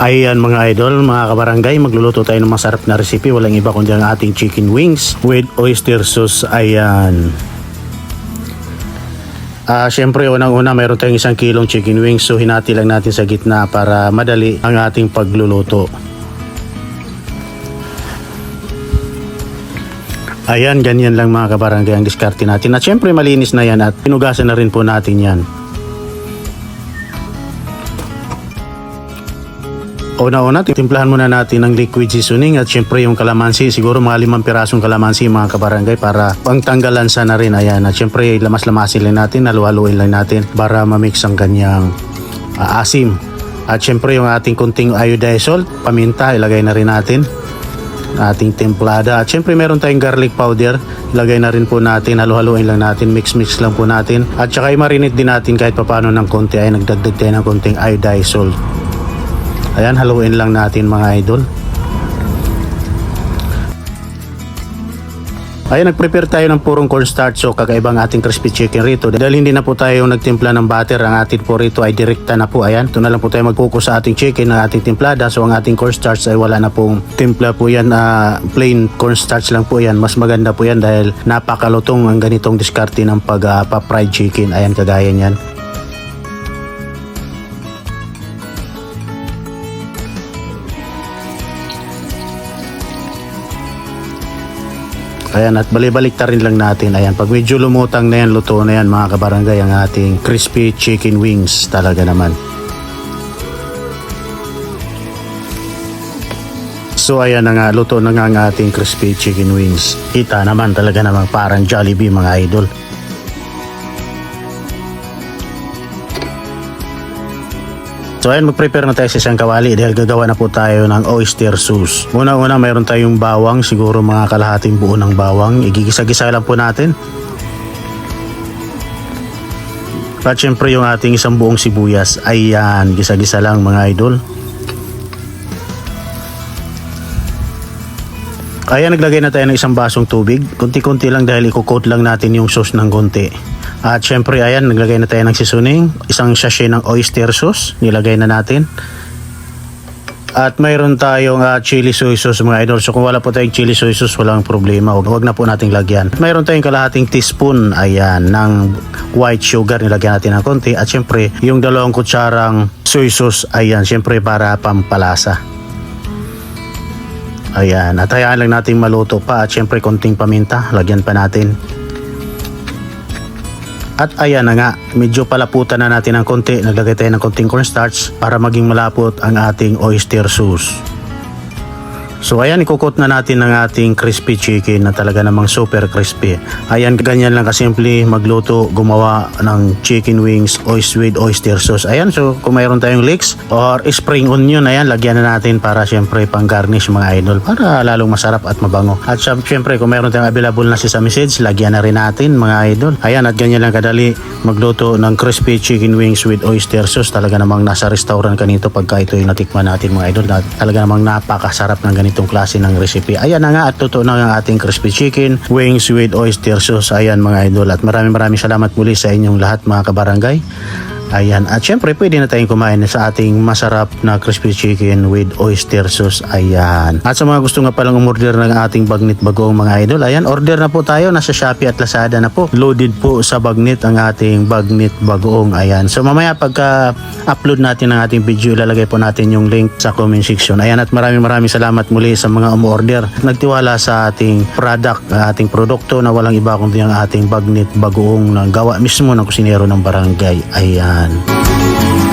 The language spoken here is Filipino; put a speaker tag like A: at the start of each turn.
A: Ayan mga idol, mga kabarangay, magluluto tayo ng masarap na recipe. Walang iba kundi ang ating chicken wings with oyster sauce. Ayan. Ah, syempre unang-una mayroon tayong isang kilong chicken wings so hinati lang natin sa gitna para madali ang ating pagluluto. Ayan, ganyan lang mga kabarangay ang diskarte natin. At syempre malinis na yan at pinugasan na rin po natin yan. Una-una, timplahan muna natin ng liquid seasoning at syempre yung kalamansi. Siguro mga limang pirasong kalamansi mga kabarangay para pangtanggalan sa na rin. Ayan. At syempre lamas-lamasin lang natin, halu-haluin lang natin para mamix ang kanyang ah, asim. At syempre yung ating kunting iodized salt, paminta, ilagay na rin natin. Ating templada. At syempre meron tayong garlic powder. Ilagay na rin po natin, halu-haluin lang natin, mix-mix lang po natin. At saka i-marinate din natin kahit papano ng konti ay nagdagdag tayo ng konting iodized salt. Ayan, haluin lang natin mga idol. Ayan, nag-prepare tayo ng purong cornstarch so kakaibang ating crispy chicken rito. Dahil hindi na po tayo nagtimpla ng butter, ang atin po rito ay direkta na po. Ayan, ito na lang po tayo mag-focus sa ating chicken na ating timplada. So ang ating cornstarch ay wala na pong timpla po yan. ah, plain cornstarch lang po yan. Mas maganda po yan dahil napakalutong ang ganitong diskarte ng pag-fried chicken. Ayan, kagaya niyan. Ayan, at balibalik ta rin lang natin. Ayan, pag medyo lumutang na yan, luto na yan mga kabarangay, ang ating crispy chicken wings talaga naman. So ayan na nga, luto na nga ang ating crispy chicken wings. Kita naman talaga naman parang Jollibee mga idol. So ayan, mag-prepare na tayo sa isang kawali dahil gagawa na po tayo ng oyster sauce. Una-una, mayroon tayong bawang, siguro mga kalahating buo ng bawang. Igigisa-gisa lang po natin. At syempre yung ating isang buong sibuyas. Ayan, gisa-gisa lang mga idol. Ayan, naglagay na tayo ng isang basong tubig. Kunti-kunti lang dahil i-coat lang natin yung sauce ng konti. At syempre, ayan, naglagay na tayo ng seasoning. Isang sachet ng oyster sauce. Nilagay na natin. At mayroon tayong ah, chili soy sauce mga idol. So kung wala po tayong chili soy sauce, walang problema. Huwag, huwag na po nating lagyan. Mayroon tayong kalahating teaspoon ayan, ng white sugar. Nilagyan natin ng konti. At syempre, yung dalawang kutsarang soy sauce, ayan, syempre para pampalasa. Ayan, at hayaan lang natin maluto pa at syempre konting paminta, lagyan pa natin. At ayan na nga, medyo palaputan na natin ng konti, naglagay tayo ng konting cornstarch para maging malapot ang ating oyster sauce. So ayan, ikukot na natin ang ating crispy chicken na talaga namang super crispy. Ayan, ganyan lang kasimple magluto, gumawa ng chicken wings oyster with oyster sauce. Ayan, so kung mayroon tayong leeks or spring onion, ayan, lagyan na natin para syempre pang garnish mga idol para lalong masarap at mabango. At syempre kung mayroon tayong available na sesame seeds, lagyan na rin natin mga idol. Ayan, at ganyan lang kadali magluto ng crispy chicken wings with oyster sauce. Talaga namang nasa restaurant ka nito pagka ito yung natikman natin mga idol. Na, talaga namang napakasarap ng ganitong klase ng recipe. Ayan na nga at totoo na ang ating crispy chicken wings with oyster sauce. Ayan mga idol at maraming maraming salamat muli sa inyong lahat mga kabarangay. Ayan. At syempre, pwede na tayong kumain sa ating masarap na crispy chicken with oyster sauce. Ayan. At sa mga gusto nga palang umorder ng ating Bagnet Bagoong mga idol, ayan, order na po tayo. Nasa Shopee at Lazada na po. Loaded po sa Bagnet ang ating Bagnet Bagoong. Ayan. So mamaya pagka upload natin ang ating video, ilalagay po natin yung link sa comment section. Ayan. At maraming maraming salamat muli sa mga umorder. Nagtiwala sa ating product, ating produkto na walang iba kundi ang ating Bagnet Bagoong na gawa mismo ng kusinero ng barangay. Ayan. 안.